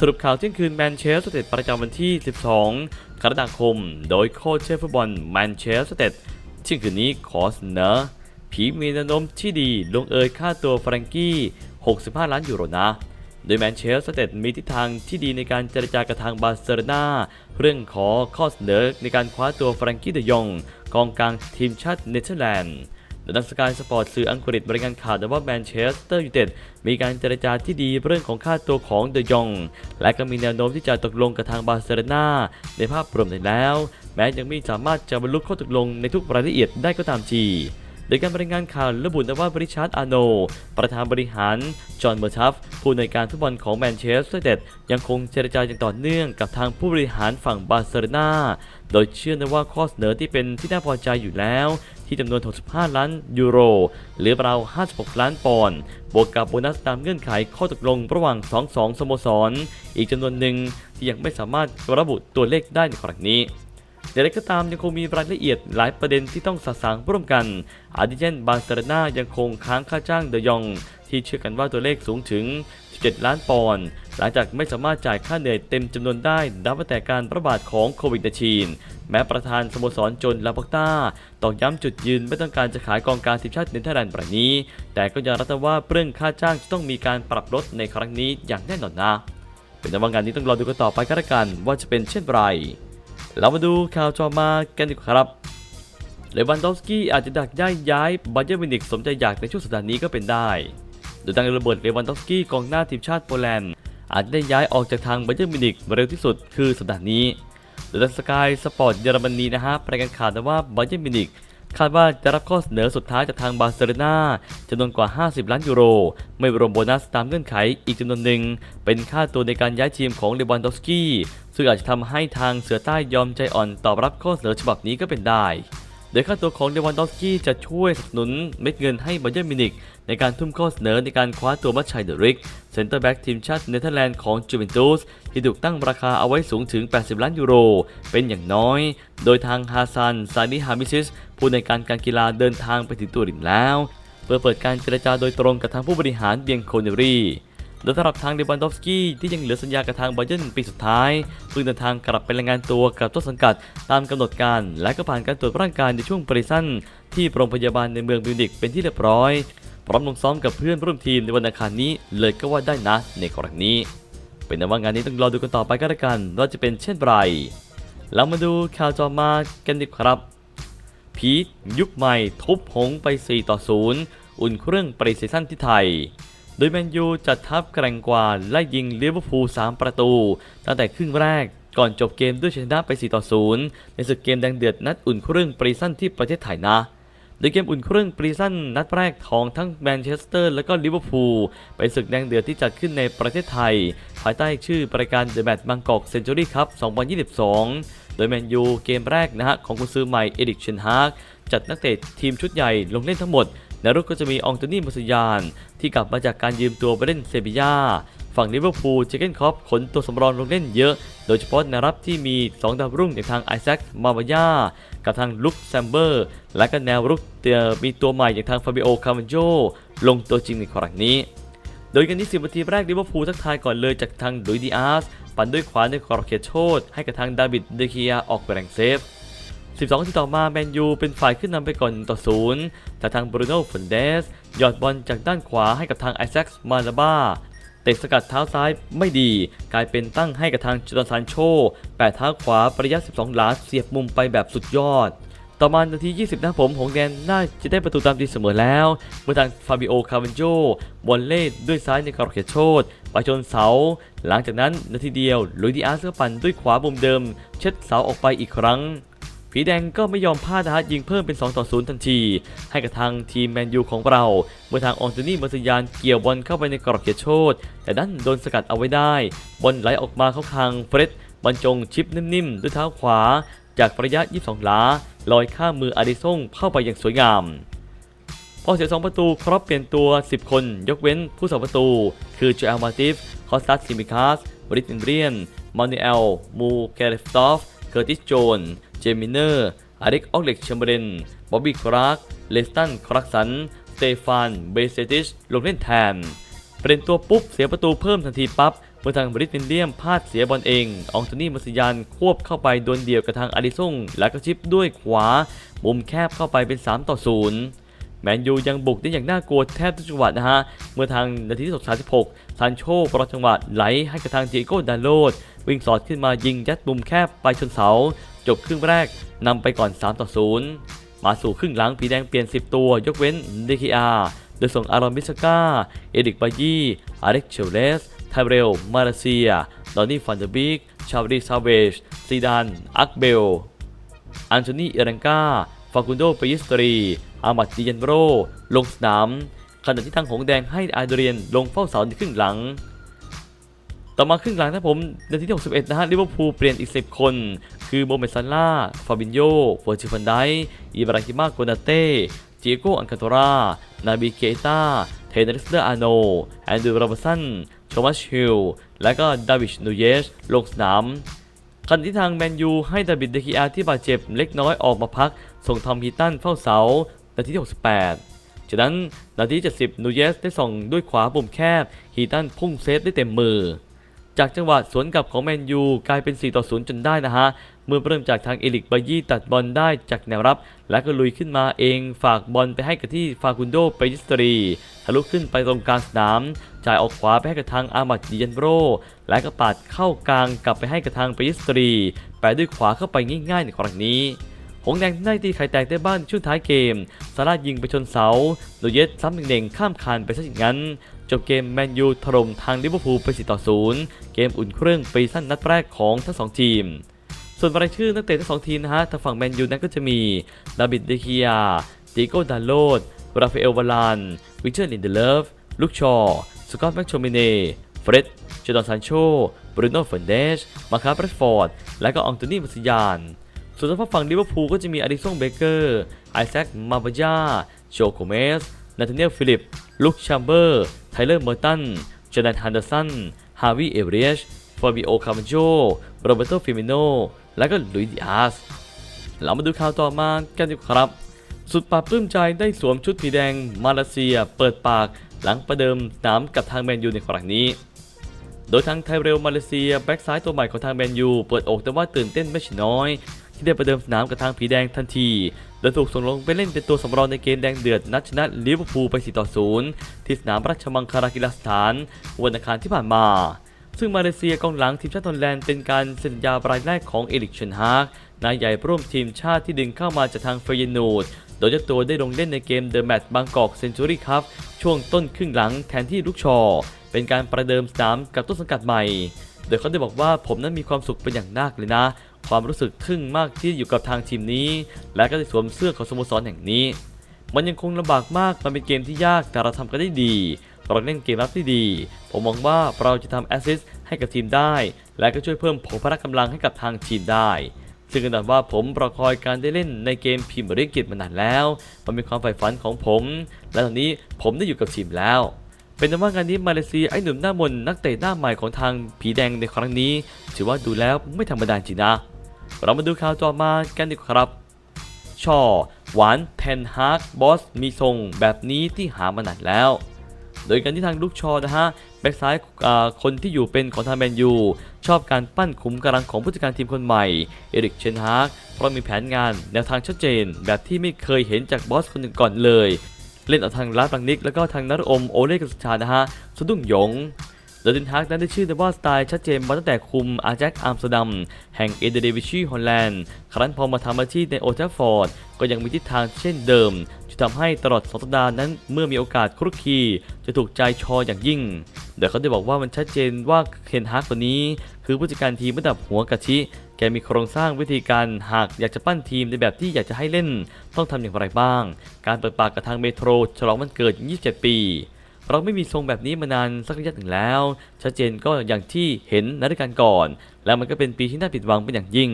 สรุปข่าวเที่ยงคืนแมนเชสเตอร์ประจำวันที่ 12 กรกฎาคม โดยโค้ชเชฟฟุตบอลแมนเชสเตอร์เที่ยงคืนนี้ขอเสนอผีมีแนวโน้มที่ดีลงเอยค่าตัวแฟรงกี้ 65 ล้านยูโรนะ โดยแมนเชสเตอร์มีทิศทางที่ดีในการเจรจากับทางบาร์เซโลนาเรื่องขอข้อเสนอในการคว้าตัวแฟรงกี้เดยองกองกลางทีมชาติเนเธอร์แลนด์ โดยนักสกายสปอร์ตสื่ออังกฤษบริการข่าวว่าแมนเชสเตอร์ยูไนเต็ดมีการเจรจาที่ดีเรื่องของค่าตัวของเดยอง และก็มีแนวโน้มที่จะตกลงกับทางบาร์เซโลนาในภาพรวมแล้ว แม้ยังไม่สามารถจะบรรลุข้อตกลงในทุกรายละเอียดได้ก็ตามที โดยการบริงานข่าวระบุว่าบริชาร์ดอาโน ประธานบริหาร จอห์นเมอร์ทัฟ ผู้ในการฟุตบอลของแมนเชสเตอร์เดยังคงเจรจาอย่างต่อเนื่องกับทางผู้บริหารฝั่งบาร์เซโลนาโดยเชื่อนะว่าข้อเสนอที่เป็นที่น่าพอใจอยู่แล้ว ที่จำนวน 65 ล้านยูโร หรือราว 56 ล้านปอนด์บวกกับโบนัสตามเงื่อนไขข้อตกลงระหว่าง 2-2 สโมสร อีกจำนวนหนึ่งที่ยังไม่สามารถระบุตัวเลขได้ในครั้งนี้ อย่างไรก็ตามยังคงมีรายละเอียดหลายประเด็นที่ต้องสะสางร่วมกัน อาทิเช่นบาร์เซโลนายังคงค้างค่าจ้างเดยอง ที่เชื่อกันว่าตัวเลขสูงถึง 17 ล้านปอนด์ หลังจากไม่สามารถจ่ายค่าเหนื่อยเต็มจำนวนได้นับตั้งแต่การระบาดของโควิด -19 แม้ประธานสโมสรจนลาปอกต้าตอกย้ำจุดยืนไม่ต้องการจะขายกองการทีมชาติเนเธอร์แลนด์แบบนี้ แต่ก็ยังรับว่าเรื่องค่าจ้างจะต้องมีการปรับลดในครั้งนี้อย่างแน่นอนนะ เป็นแต่ว่างานนี้ต้องรอดูกันต่อไปก็แล้วกันว่าจะเป็นเช่นไร เรามาดูข่าวจอมากันดีกว่าครับเลวันดอฟสกี้อาจจะดักย้ายย้ายบาเยอร์มินิกสมใจอยากในช่วงสัปดาห์นี้ก็เป็นได้ โดยทางระเบิดเลวันดอฟสกี้กองหน้าทีมชาติโปแลนด์อาจจะได้ย้ายออกจากทางบาเยอร์มินิกเร็วที่สุดคือสัปดาห์นี้ โดยทางสกายสปอร์ตเยอรมนีนะฮะรายงานข่าวว่าบาเยอร์มินิก คาดว่าจะรับข้อเสนอสุดท้ายจากทางบาร์เซโลนาจำนวนกว่า 50 ล้านยูโร ไม่รวมโบนัสตามเงื่อนไขอีกจำนวนหนึ่ง เป็นค่าตัวในการย้ายทีมของเลวันดอฟสกี้ซึ่งอาจจะทำให้ทางเสือใต้ยอมใจอ่อนตอบรับข้อเสนอฉบับนี้ก็เป็นได้ ดยค่าตัวของเลวันดอฟสกี้จะช่วยสนับสนุนเม็ดเงินให้บาเยอร์มินิกในการทุ่มข้อเสนอในการคว้าตัวมัชชัยเดริกเซนเตอร์แบ็กทีมชาติเนเธอร์แลนด์ของจูเวนตุสที่ถูกตั้งราคาเอาไว้สูงถึง 80 ล้านยูโร เป็นอย่างน้อย โดยทางฮาซันซานิฮามิซิสผู้ในการการกีฬาเดินทางไปถึงตัวริมแล้ว เพื่อเปิดการเจรจาโดยตรงกับทางผู้บริหารเบียงโคเนรี โดยสำหรับทางเดวันดอฟสกี้ที่ยังเหลือสัญญากับทางบาเยนปีสุดท้ายเพิ่งเดินทางกลับไปรายงานตัวกับต้นสังกัดตามกำหนดการ และก็ผ่านการตรวจร่างกายในช่วงปริสั้นที่โรงพยาบาลในเมืองมิวนิกเป็นที่เรียบร้อย พร้อมลงซ้อมกับเพื่อนร่วมทีมในวันอังคารนี้เลยก็ว่าได้นะในกรณีนี้ เป็นแต่ว่างานนี้ต้องรอดูกันต่อไปก็แล้วกันว่าจะเป็นเช่นไรเรามาดูข่าวจอมากันดีครับ พีทยุคใหม่ทุบหงไป 4 ต่อ 0 อุ่นเครื่องปริซีซั่นที่ไทย โดยแมนยูจัดทัพแกร่งกว่าไล่ยิงลิเวอร์พูล3ประตู ตั้งแต่ครึ่งแรกก่อนจบเกมด้วยชนะไป 4 ต่อ 0 ในศึกเกมแดงเดือดนัดอุ่นเครื่องปรีซั่นที่ประเทศไทยนะโดยเกมอุ่นเครื่องปรีซันนัดแรกของทั้งแมนเชสเตอร์และก็ลิเวอร์พูลเป็นศึกแดงเดือดที่จัดขึ้นในประเทศไทย ภายใต้ชื่อรายการ The Match Bangkok Century Cup 2022 โดยแมนยูเกมแรกนะฮะของกุนซือใหม่เอดิกเชนฮากจัดนักเตะทีมชุดใหญ่ลงเล่นทั้งหมด ในรุกก็จะมีองโตนี่มาสยาน ที่กลับมาจากการยืมตัวไปเล่นเซบียาฝั่งลิเวอร์พูลเจเกนคอปขนตัวสำรองลงเล่นเยอะ โดยเฉพาะในรับที่มี 2 ดาวรุ่งอย่างทางไอแซค มาบายา กับทางลุคแซมเบอร์ และก็แนวรุกมีตัวใหม่อย่างทางฟาบิโอ คาร์มันโจลงตัวจริงในครั้งนี้ โดยกันที่10นาทีแรกลิเวอร์พูลทักทายก่อนเลยจากทางลุยดิอาส ปั่นด้วยขวาในกรอบเขตโทษให้กับทางดาวิด เดเคียออกไปแรงเซฟ 12นาทีต่อมาแมนยูเป็นฝ่ายขึ้นนำไปก่อนต่อ0แต่ทางบรูโน่ฟอนเดสหยอดบอลจากด้านขวาให้กับทางไอแซคมาลาบาเตะสกัดเท้าซ้ายไม่ดี กลายเป็นตั้งให้กับทางจอร์แดนซานโชแปะเท้าขวาประยะ 12 หลาเสียบมุมไปแบบสุดยอด ต่อมานาที 20 นะผมของแดนน่าจะได้ประตูตามตีเสมอแล้ว เมื่อทางฟาบิโอ คาร์วันโจบอลเล่ด้วยซ้ายในกรอบเขตโทษไปชนเสา หลังจากนั้นนาทีเดียวลุยดิอาสก็ปั่นด้วยขวามุมเดิม เช็ดเสาออกไปอีกครั้ง ผีแดงก็ไม่ยอมพลาดนะฮะยิงเพิ่มเป็น 2 ต่อ 0 ทันที ให้กับทางทีมแมนยูของเรา เมื่อทางอองโตนี่มาสยานเกี่ยวบอลเข้าไปในกรอบเขตโทษแต่ดันโดนสกัดเอาไว้ได้ บอลไหลออกมาเข้าทางเฟรดบรรจงชิปนิ่มๆ ด้วยเท้าขวา จากระยะ 22หลาลอยข้ามมืออาริซงเข้าไปอย่างสวยงามพอเสีย2ประตูครอปเปลี่ยนตัว 10 คน ยกเว้นผู้สาประตู คือโจเอลมาติฟ คอสตัสซิมิคาสบริสอินเรียนมานูเอล มูเกเรฟตอฟ เคอร์ติส โจน มิเนอร์อาริกออกเล็กเชมเบรนบ๊อบบี้คราร์กเลสตันครักสันสเตฟานเบเซติชลงเล่นแทนเปลี่ยนตัวปุ๊บเสียประตูเพิ่มทันทีปั๊บเมื่อทางบริสวิลเลียมพลาดเสียบอลเองอองโตนี่มาสยานควบเข้าไปโดวลเดี่ยวกับทางอาริซงแล้วก็ชิปด้วยขวา มุมแคบเข้าไปเป็น 3 ต่อ 0 แมนยูยังบุกได้อย่างน่ากลัวแทบทุกจังหวะนะฮะ เมื่อทางนาทีที่36ซันโชปรอจังหวะไหลให้กับทางเจโก้ดาโลดวิ่งสอดขึ้นมายิงยัดมุมแคบไปชนเสา จบครึ่งแรกนำไปก่อน 3 ต่อ 0 มาสู่ครึ่งหลังผีแดงเปลี่ยน 10 ตัวยกเว้นเดคิอาโดยส่งอารอนบิสกาเอริกบายีอาเร็กเชลเลสไทเรล มาเลเซีย ดอนนี่ฟันเดอร์บิก ชาบรีซาเวช ซีดาน อักเบล อันโทนีเอรังกาฟากุนโดเปยิสตรี อามัดดิยันโร ลงสนามขณะที่ทางหงแดงให้อาเดรียนลงเฝ้าเสาในครึ่งหลัง ต่อมาครึ่งหลังนะผมนาทีที่ 61 นะฮะลิเวอร์พูลเปลี่ยนอีก 10 คน คือโมเมซันล่าฟาบินโยเฟอร์จิฟันไดอิบราฮิมาโกนาเต้เจโกอันคาโตรา นาบิเกตาเทนนิสเดอร์อาโน แอนดรูว์โรบสันโทมัสฮิล และก็ดาวิชนูเยส ลงสนามขณะที่ทางแมนยูให้ดาบิดเดคิอาที่บาดเจ็บเล็กน้อยออกมาพัก ส่งทอมฮีตันเฝ้าเสา นาทีที่ 68 จากนั้นนาทีที่70 นูเยสได้ส่งด้วยขวาปุ่มแคบ ฮีตันพุ่งเซฟได้เต็มมือ จากจังหวะสวนกลับของแมนยูกลายเป็น 4 ต่อ 0 จนได้นะฮะ เมื่อเริ่มจากทางเอลิกบายี่ตัดบอลได้จากแนวรับ แล้วก็ลุยขึ้นมาเองฝากบอลไปให้กับที่ฟากุนโดไปยิสตรีทะลุขึ้นไปตรงกลางสนาม จ่ายออกขวาไปให้กับทางอามัดดิยันโร และก็ปาดเข้ากลางกลับไปให้กับทางไปยิสตรีแปด้วยขวาเข้าไปง่ายๆในครั้งนี้ หงแดงได้ตีไข่แตกได้บ้านช่วงท้ายเกม ซาร่ายิงไปชนเสาโดยเย็ดซ้ำหนึ่งข้ามคานไปซะอย่างนั้น จบเกมแมนยูถล่มทางลิเวอร์พูลไป4ต่อ0เกมอุ่นเครื่องปีสั้นนัดแรกของทั้ง2ทีม ส่วนรายชื่อนักเตะทั้งสองทีมนะฮะทางฝั่งแมนยูนั้นก็จะมีดาบิดเดคิอาติโกดาโลดราฟาเอลวาลานวิเชอร์ลินเดเลฟลุคชอร์สกอตแม็กโชมิเน่เฟร็ดเจดอนซานโชบรูโน่เฟนเดชมาคาร์เบรฟอร์ด และก็อองโตนี่มัสยาน ส่วนทางฝั่งลิเวอร์พูลก็จะมีอาริซงเบเกอร์ไอแซคมาบาจาโจโกเมสนาธาเนียลฟิลิป ลุคแชมเบอร์ ไทเลอร์เมอร์ตันจอแดนฮันเดอร์สัน ฮาวิเอเรียชฟาบิโอคาร์มโจโรเบโตฟิมิโน และก็ลุยดิอาส เรามาดูข่าวต่อมากันดีกว่าครับ สุดปราบปลื้มใจได้สวมชุดผีแดงมาเลเซีย เปิดปากหลังประเดิมสนามกับทางแมนยูในครั้งนี้ โดยทางไทเรลมาเลเซียแบ็กซ้ายตัวใหม่ของทางแมนยูเปิดอกแต่ว่าตื่นเต้นไม่ใช่น้อย ที่ได้ประเดิมสนามกับทางผีแดงทันที โดยถูกส่งลงไปเล่นเป็นตัวสำรองในเกมแดงเดือดนัดชนะลิเวอร์พูลไป 4 ต่อ 0 ที่สนามราชมังคลากีฬาสถาน วันอังคารที่ผ่านมา ซึ่งมาเลเซียกองหลังทีมชาติฮอลแลนด์เป็นการเซ็นสัญญารายแรกของเอริกเชนฮากนายใหญ่ร่วมทีมชาติที่ดึงเข้ามาจากทางเฟยนูดโดยเจ้าตัวได้ลงเล่นในเกมเดอะแมตช์บางกอกเซนจูรี่ครับช่วงต้นครึ่งหลังแทนที่ลูกชอ เป็นการประเดิมสนามกับต้นสังกัดใหม่ โดยเขาได้บอกว่าผมนั้นมีความสุขเป็นอย่างมากเลยนะ ความรู้สึกทึ่งมากที่อยู่กับทางทีมนี้ และก็ได้สวมเสื้อของสโมสรแห่งนี้ มันยังคงลำบากมากมันเป็นเกมที่ยากแต่เราทำกันได้ดีเราเล่นเกมรับได้ดี ผมมองว่าเราจะทำแอสซิสต์ให้กับทีมได้ และก็ช่วยเพิ่มผงพละกำลังให้กับทางทีมได้ ซึ่งกันดว่าผมรอคอยการได้เล่นในเกมพรีเมียร์ลีกอังกฤษมานานแล้ว มันเป็นความใฝ่ฝันของผม และตอนนี้ผมได้อยู่กับทีมแล้ว เป็นแต่ว่างานนี้มาเลเซียไอ้หนุ่มหน้ามนนักเตะหน้าใหม่ของทางผีแดงในครั้งนี้ ถือว่าดูแล้วไม่ธรรมดาจริงนะ เรามาดูข่าวต่อมากันดีกว่าครับ ช่อ หวานเทนฮาร์กบอสมีทรงแบบนี้ที่หามานานแล้ว โดยการที่ทางลูกชอนะฮะแบ็กซ้ายคนที่อยู่เป็นของทางแมนยูชอบการปั้นขุมกำลังของผู้จัดการทีมคนใหม่เอริกเชนฮาร์กเพราะมีแผนงานแนวทางชัดเจนแบบที่ไม่เคยเห็นจากบอสคนหนึ่งก่อนเลย เล่นเอาทางลาดบังนิก แล้วก็ทางนัรอมโอเล่กับสุชานะฮะสะดุ้งหยงโดยดินฮากนั้นได้ชื่อในว่าสไตล์ชัดเจนมาตั้งแต่คุมอาแจ็คอัมสเตอร์ดัมแห่งเอเดเดวิชีฮอลแลนด์ ครั้นพอมาทำอาชีพในโอเทฟฟอร์ด ก็ยังมีทิศทางเช่นเดิมที่ทำให้ตลอดสองสัปดาห์นั้นเมื่อมีโอกาสครุกคีจะถูกใจชออย่างยิ่ง โดยเขาได้บอกว่ามันชัดเจนว่าเคนฮากคนนี้ คือผู้จัดการทีมระดับหัวกะทิ แกมีโครงสร้างวิธีการหากอยากจะปั้นทีมในแบบที่อยากจะให้เล่น ต้องทำอย่างไรบ้าง การเปิดปากกับทางเมโทรฉลองวันเกิด 27 ปี เราไม่มีทรงแบบนี้มานานสักระยะหนึ่งแล้ว ชัดเจนก็อย่างที่เห็นนรายการก่อน แล้วมันก็เป็นปีที่น่าผิดหวังเป็นอย่างยิ่ง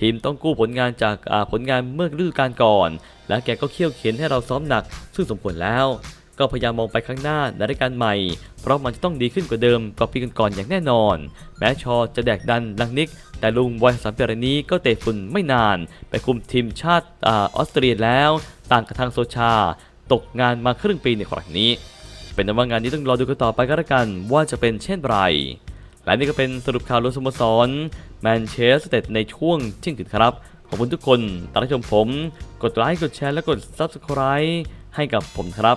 ทีมต้องกู้ผลงานจากผลงานเมื่อฤดูกาลก่อน และแกก็เขี่ยวเข็นให้เราซ้อมหนัก ซึ่งสมควรแล้ว ก็พยายามมองไปข้างหน้าในรายการใหม่ เพราะมันจะต้องดีขึ้นกว่าเดิมกว่าปีก่อนๆอย่างแน่นอน แม้ชอจะแดกดันลังนิก แต่ลุงวัยสามปีรายนี้ก็เตะฝุ่นไม่นาน ไปคุมทีมชาติออสเตรียแล้ว ต่างกับทางโซชา ตกงานมาครึ่งปีในครั้งนี้ เป็นนว่างานนี้ต้องรอดูกันต่อไปก็แล้วกันว่าจะเป็นเช่นไรและนี่ก็เป็นสรุปข่าวรวมสโมสรแมนเชสเตอร์ในช่วงเช่นกันครับขอบคุณทุกคนตามชมผม กดไลค์ กดแชร์ และกด Subscribe ให้กับผมครับ